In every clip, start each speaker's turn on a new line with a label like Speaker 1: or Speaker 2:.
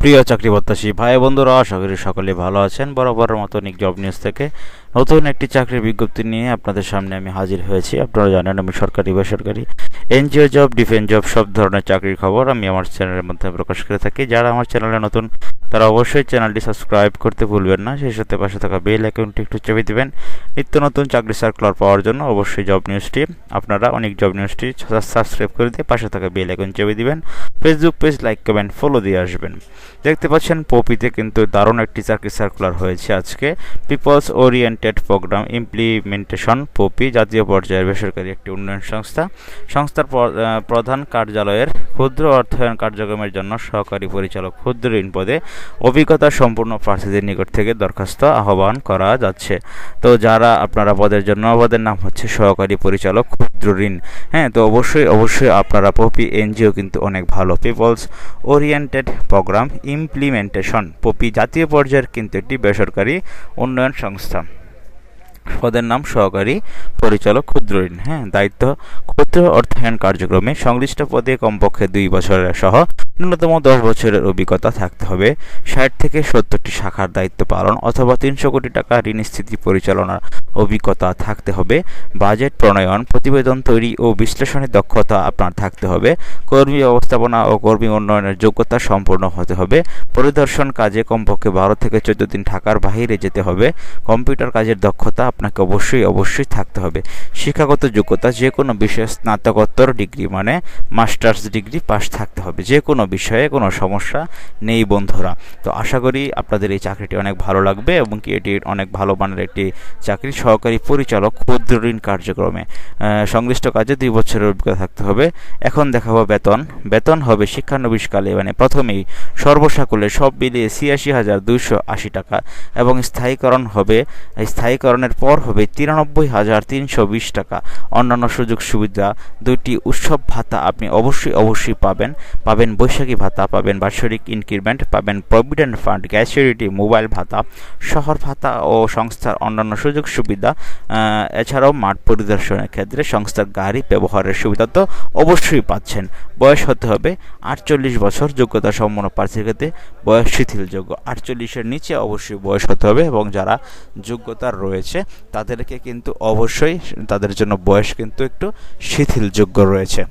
Speaker 1: প্রিয় চাকরি প্রত্যাশী ভাই বন্ধুরা, আশা করি সকলে ভালো আছেন। বরাবরের মতো নিক জব নিউজ থেকে নতুন একটি চাকরির বিজ্ঞপ্তি নিয়ে আপনাদের সামনে আমি হাজির হয়েছি। আপনারা জানেন আমি সরকারি, বেসরকারি, এনজিও জব, ডিফেন্স জব, সব ধরনের চাকরির খবর আমি আমার চ্যানেলের মধ্যে প্রকাশ করে থাকি। যারা আমার চ্যানেলে নতুন, তারা অবশ্যই চ্যানেলটি সাবস্ক্রাইব করতে ভুলবেন না। সেই সাথে পাশে থাকা বেল অ্যাকাউন্টটি একটু চেপে দেবেন। নিত্য নতুন চাকরি সার্কুলার পাওয়ার জন্য অবশ্যই জব নিউজটি আপনারা অনেক জব নিউজটি সাবস্ক্রাইব করে দিয়ে পাশে থাকা বেল অ্যাকাউন্ট চেপে দিবেন। Facebook page like comment follow দিয়ে আসবেন। দেখতে পাচ্ছেন পপিতে কিন্তু দারুণ একটি চাকরি সার্কুলার হয়েছে আজকে। People's oriented program implementation POPI জাতীয় পর্যায়ের বেসরকারি একটি উন্নয়ন সংস্থা। সংস্থার প্রধান কার্যালয়ের ক্ষুদ্র অর্থায়ন কার্যক্রমের জন্য সহকারী পরিচালক ক্ষুদ্র ঋণ পদে অভিজ্ঞতা সম্পূর্ণ প্রার্থীদের নিকট থেকে দরখাস্ত আহ্বান করা যাচ্ছে। তো যারা আপনারা পদের জন্য পদের নাম হচ্ছে সহকারী পরিচালক ক্ষুদ্র ঋণ হ্যাঁ তো অবশ্যই অবশ্যই আপনারা পপি এনজিও কিন্তু অনেক ভালো people's oriented program implementation POPI জাতীয় পর্যায়ের কিন্তু একটি বেসরকারি উন্নয়ন সংস্থা। পদের নাম সহকারী পরিচালক ক্ষুদ্র ঋণ হ্যাঁ দায়িত্ব ক্ষুদ্র অর্থায়ন কার্যক্রমে সংশ্লিষ্ট পদে কমপক্ষে দুই বছরের সহ ন্যূনতম দশ বছরের অভিজ্ঞতা থাকতে হবে। ষাট থেকে সত্তরটি শাখার দায়িত্ব পালন অথবা তিনশো কোটি টাকা ঋণ স্থিতি পরিচালনার অভিজ্ঞতা থাকতে হবে। বাজেট, প্রণয়ন, প্রতিবেদন তৈরি ও বিশ্লেষণের দক্ষতা আপনার থাকতে হবে। কর্মী ব্যবস্থাপনা ও কর্মী উন্নয়নের যোগ্যতা সম্পূর্ণ হতে হবে। পরিদর্শন কাজে কমপক্ষে বারো থেকে চোদ্দ দিন ঢাকার বাহিরে যেতে হবে। কম্পিউটার কাজের দক্ষতা আপনাকে অবশ্যই অবশ্যই থাকতে হবে। শিক্ষাগত যোগ্যতা যে কোনো বিষয়ে স্নাতকোত্তর ডিগ্রি মানে মাস্টার্স ডিগ্রি পাস থাকতে হবে। যে কোনো বিষয়ে কোনো সমস্যা নেই বন্ধুরা। তো আশা করি আপনাদের এই চাকরিটি অনেক ভালো লাগবে এবং কি এটি অনেক ভালো মানের একটি চাকরি সহকারী পরিচালক ক্ষুদ্র ঋণ কার্যক্রমে। সংশ্লিষ্ট কাজে দুই বছরের অভিজ্ঞতা থাকতে হবে। এখন দেখাবো বেতন। বেতন হবে শিক্ষানবিশকালে মানে প্রথমেই সর্বসাকুলে সব মিলিয়ে ছিয়াশি হাজার দুইশো আশি টাকা এবং স্থায়ীকরণ হবে, স্থায়ীকরণের পর হবে তিরানব্বই হাজার তিনশো বিশ টাকা। অন্যান্য সুযোগ সুবিধা, দুইটি উৎসব ভাতা আপনি অবশ্যই অবশ্যই পাবেন। পাবেন বৈশাখী ভাতা, পাবেন বাৎসরিক ইনক্রিমেন্ট, পাবেন প্রভিডেন্ট ফান্ড গ্যাসুরিটি মোবাইল ভাতা, শহর ভাতা ও সংস্থার অন্যান্য সুযোগ সুবিধা এছাড়াও মাঠ পরিদর্শনের ক্ষেত্রে সংস্থার গাড়ি ব্যবহারের সুবিধা তো অবশ্যই পাচ্ছেন। বয়স হতে হবে আটচল্লিশ বছর, যোগ্যতা সম্পন্ন প্রার্থীর ক্ষেত্রে বয়স শিথিলযোগ্য। আটচল্লিশের নিচে অবশ্যই বয়স হতে হবে এবং যারা যোগ্যতার রয়েছে, তাদেরকে কিন্তু অবশ্যই তাদের জন্য বয়স কিন্তু একটু শিথিলযোগ্য রয়েছে।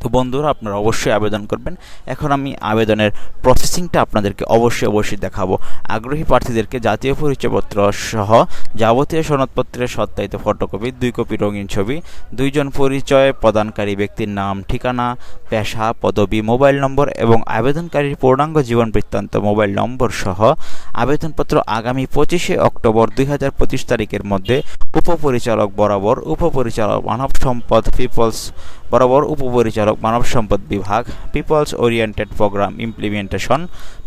Speaker 1: তো বন্ধুরা, আপনারা অবশ্যই আবেদন করবেন। এখন আমি আবেদনের প্রসেসিংটা আপনাদেরকে অবশ্যই অবশ্যই দেখাবো। আগ্রহী প্রার্থীদেরকে জাতীয় পরিচয়পত্র সহ যাবতীয় সনদপত্রের সত্যায়িত ফটোকপি, দুই কপি রঙিন ছবি, দুইজন পরিচয় প্রদানকারী ব্যক্তির নাম, ঠিকানা, পেশা, পদবি, মোবাইল নম্বর এবং আবেদনকারীর পূর্ণাঙ্গ জীবন বৃত্তান্ত মোবাইল নম্বর সহ আবেদনপত্র আগামী পঁচিশে অক্টোবর দুই হাজার পঁচিশ তারিখের মধ্যে উপপরিচালক বরাবর উপপরিচালক মানব সম্পদ, পিপলস বরাবর উপপরিচালক মানব সম্পদ বিভাগ people's oriented program implementation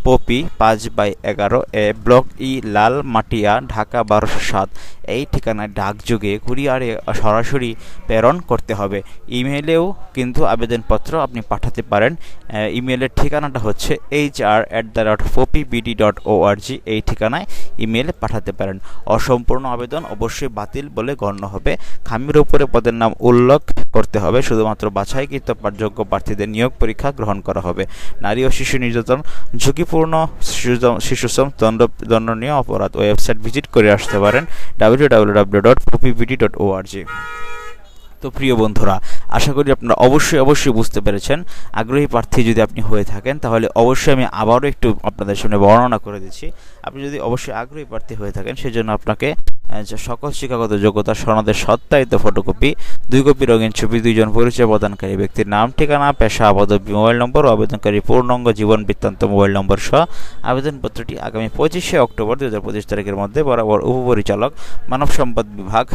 Speaker 1: POPI পাঁচ বাই এগারো A block E Lalmatia Dhaka বারোশো সাত। এই ঠিকানায় ডাকযোগে কুরিয়ারে সরাসরি প্রেরণ করতে হবে। ইমেলেও কিন্তু আবেদনপত্র আপনি পাঠাতে পারেন। ইমেলের ঠিকানাটা হচ্ছে H R at the dot POPI BD dot O G এই ঠিকানায় ইমেল পাঠাতে পারেন। অসম্পূর্ণ আবেদন অবশ্যই বাতিল বলে গণ্য হবে। খামির উপরে পদের নাম উল্লেখ করতে হবে। শুধুমাত্র বাছাইকৃত যোগ্য প্রার্থীদের নিয়োগ পরীক্ষা গ্রহণ করা হবে। নারী ও শিশু নির্যাতন ঝুঁকিপূর্ণ শিশুশ্রম দণ্ড দণ্ডনীয় অপরাধ ওয়েবসাইট ভিজিট করে আসতে পারেন ডাব্লিউ ডট ডট তো প্রিয় বন্ধুরা, আশা করি আপনারা অবশ্যই অবশ্যই বুঝতে পেরেছেন। আগ্রহী প্রার্থী যদি আপনি হয়ে থাকেন, তাহলে অবশ্যই আমি আবারও একটু আপনাদের সামনে বর্ণনা করে দিচ্ছি। আপনি যদি অবশ্যই আগ্রহী প্রার্থী হয়ে থাকেন, সেজন্য আপনাকে সকল শিক্ষাগত যোগ্যতা সনদের সত্যায়িত ফটোকপি দুই কপি রঙিন ছবি, দুইজন পরিচয় প্রদানকারী ব্যক্তির নাম, ঠিকানা, পেশা পদবী মোবাইল নম্বর, আবেদনকারী পূর্ণাঙ্গ জীবন বৃত্তান্ত মোবাইল নম্বর সহ আবেদনপত্রটি আগামী পঁচিশে অক্টোবর দু হাজার পঁচিশ তারিখের মধ্যে বরাবর উপপরিচালক, মানব সম্পদ বিভাগ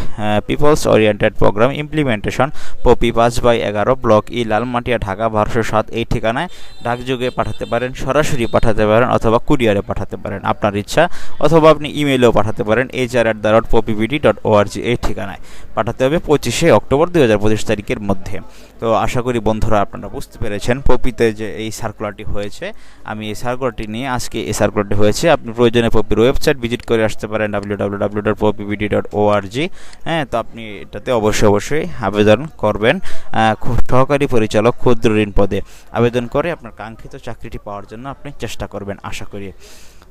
Speaker 1: peoples oriented program implementation POPI পাঁচ বাই এগারো, ব্লক ই, লালমাটিয়া, ঢাকা, বারোশো সাত, এই ঠিকানায় ডাকযোগে পাঠাতে পারেন, সরাসরি পাঠাতে পারেন অথবা কুরিয়ারে পাঠাতে পারেন। আপনার ইচ্ছা অথবা আপনি ইমেলেও পাঠাতে পারেন H R at the POPI BD dot ORG এই ঠিকানায় পাঠাতে হবে পঁচিশে অক্টোবর দুই হাজার পঁচিশ তারিখের মধ্যে। তো আশা করি বন্ধুরা আপনারা বুঝতে পেরেছেন পপিতে যে এই সার্কুলারটি হয়েছে। আমি এই সার্কুলারটি নিয়ে আজকে এই সার্কুলারটি হয়েছে। আপনি প্রয়োজনে পপির ওয়েবসাইট ভিজিট করে আসতে পারেন W W W dot POPI BD dot ORG হ্যাঁ তো আপনি এটাতে অবশ্যই অবশ্যই আবেদন করবেন। আহ, খু- সহকারী পরিচালক ক্ষুদ্র ঋণ পদে আবেদন করে আপনার কাঙ্ক্ষিত চাকরিটি পাওয়ার জন্য আপনি চেষ্টা করবেন আশা করি।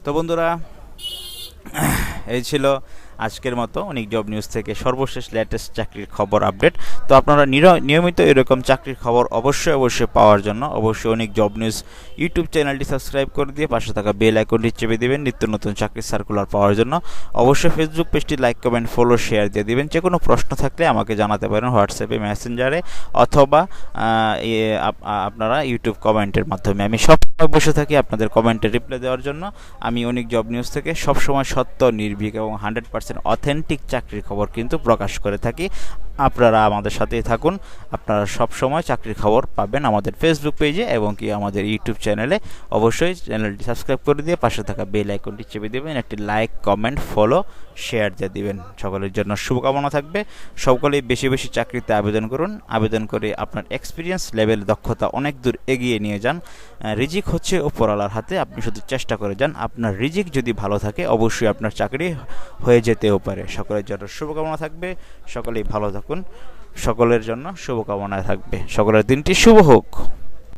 Speaker 1: তো বন্ধুরা এই ছিল আজকের মতো অনেক জব নিউজ থেকে সর্বশেষ লেটেস্ট চাকরির খবর আপডেট তো আপনারা নির- নিয়মিত এরকম চাকরির খবর অবশ্যই অবশ্যই পাওয়ার জন্য অবশ্যই অনেক জব নিউজ ইউটিউব চ্যানেলটি সাবস্ক্রাইব করে দিয়ে পাশে থাকা বেল আইকনটি চেপে দিবেন নিত্য নতুন চাকরির সার্কুলার পাওয়ার জন্য। অবশ্যই ফেসবুক পেজটি লাইক কমেন্ট ফলো শেয়ার দিয়ে দিবেন। যে কোনো প্রশ্ন থাকলে আমাকে জানাতে পারেন হোয়াটসঅ্যাপে মেসেঞ্জারে অথবা আপনারা ইউটিউব কমেন্টের মাধ্যমে। আমি সবসময় বসে থাকি আপনাদের কমেন্টে রিপ্লাই দেওয়ার জন্য। আমি অনেক জব নিউজ থেকে সবসময় সত্য, নির্ভীক এবং হান্ড্রেড পার্সেন্ট অথেন্টিক চাকরির খবর কিন্তু প্রকাশ করে থাকি। আপনারা আমাদের সাথেই থাকুন। আপনারা সব সময় চাকরির খবর পাবেন আমাদের ফেসবুক পেজে এবং কি আমাদের ইউটিউব চ্যানেলে অবশ্যই চ্যানেলটি সাবস্ক্রাইব করে দিয়ে পাশে থাকা বেল আইকনটি চেপে দেবেন, একটি লাইক কমেন্ট ফলো শেয়ার দিয়ে দিবেন। সকলের জন্য শুভকামনা থাকবে। সকলেই বেশি বেশি চাকরিতে আবেদন করুন। আবেদন করে আপনার এক্সপিরিয়েন্স লেভেল দক্ষতা অনেক দূর এগিয়ে নিয়ে যান। রিজিক হচ্ছে উপরওয়ালার হাতে, আপনি শুধু চেষ্টা করে যান। আপনার রিজিক যদি ভালো থাকে, অবশ্যই আপনার চাকরি হয়ে যেতেও পারে। সকলের জন্য শুভকামনা থাকবে। সকলেই ভালো থাকুন। সকলের জন্য শুভকামনা থাকবে। সকলের দিনটি শুভ হোক।